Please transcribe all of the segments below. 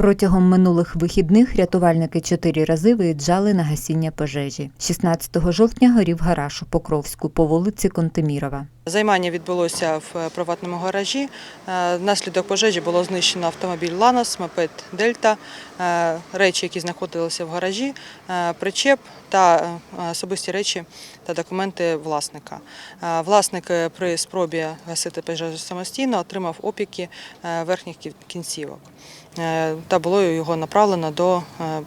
Протягом минулих вихідних рятувальники чотири рази виїжджали на гасіння пожежі. 16 жовтня горів гараж у Покровську по вулиці Контемірова. Займання відбулося в приватному гаражі. Е, Внаслідок пожежі було знищено автомобіль Ланос, мопед Дельта, е, речі, які знаходилися в гаражі, е, причеп та е, особисті речі та документи власника. Е, Власник е, при спробі гасити пожежу самостійно отримав опіки е, верхніх кінцівок Е, та було його направлено до е,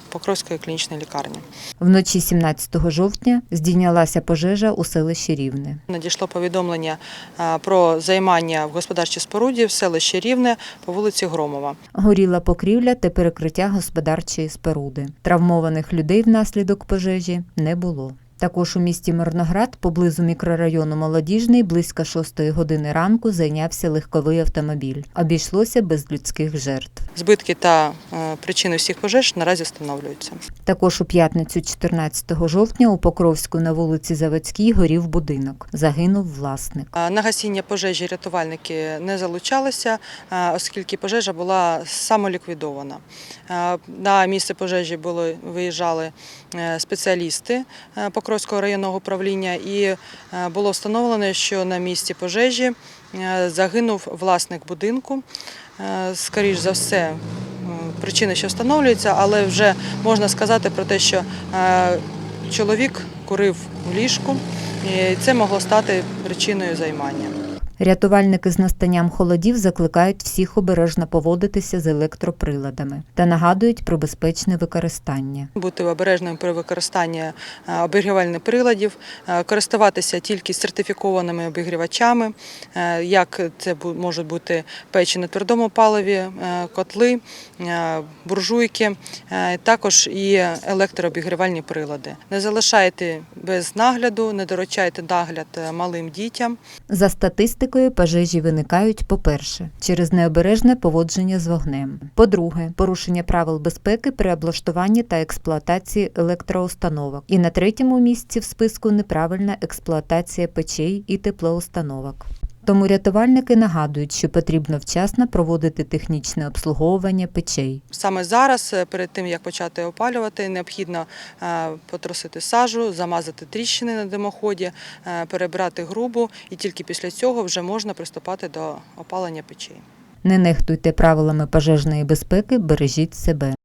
Покровської клінічної лікарні. Вночі 17 жовтня здійнялася пожежа у селищі Рівне. Надійшло повідомлення е, про займання в господарчій споруді в селищі Рівне по вулиці Громова. Горіла покрівля та перекриття господарчої споруди. Травмованих людей внаслідок пожежі не було. Також у місті Мирноград, поблизу мікрорайону Молодіжний, близько 6 години ранку зайнявся легковий автомобіль. Обійшлося без людських жертв. Збитки та е, причини всіх пожеж наразі встановлюються. Також у п'ятницю 14 жовтня у Покровську на вулиці Заводській горів будинок. Загинув власник. Е, На гасіння пожежі рятувальники не залучалися, е, оскільки пожежа була самоліквідована. На місце пожежі були, виїжджали спеціалісти е, Покровського районного управління і е, було встановлено, що на місці пожежі е, загинув власник будинку. Е, Скоріш за все, причини ще встановлюються, але вже можна сказати про те, що чоловік курив в ліжку, і це могло стати причиною займання. Рятувальники з настанням холодів закликають всіх обережно поводитися з електроприладами та нагадують про безпечне використання. Бути обережним при використанні е, обігрівальних приладів, е, користуватися тільки сертифікованими обігрівачами, е, як це можуть бути печі на твердому паливі, котли, буржуйки, також і електрообігрівальні прилади. Не залишайте без нагляду, не доручайте нагляд малим дітям. За статистикою, пожежі виникають, по-перше, через необережне поводження з вогнем. По-друге, порушення правил безпеки при облаштуванні та експлуатації електроустановок. І на третьому місці в списку неправильна експлуатація печей і теплоустановок. Тому рятувальники нагадують, що потрібно вчасно проводити технічне обслуговування печей. Саме зараз, е, перед тим як почати опалювати, необхідно е, потрусити сажу, замазати тріщини на димоході, е, перебрати грубу, і тільки після цього вже можна приступати до опалення печей. Не нехтуйте правилами пожежної безпеки, бережіть себе.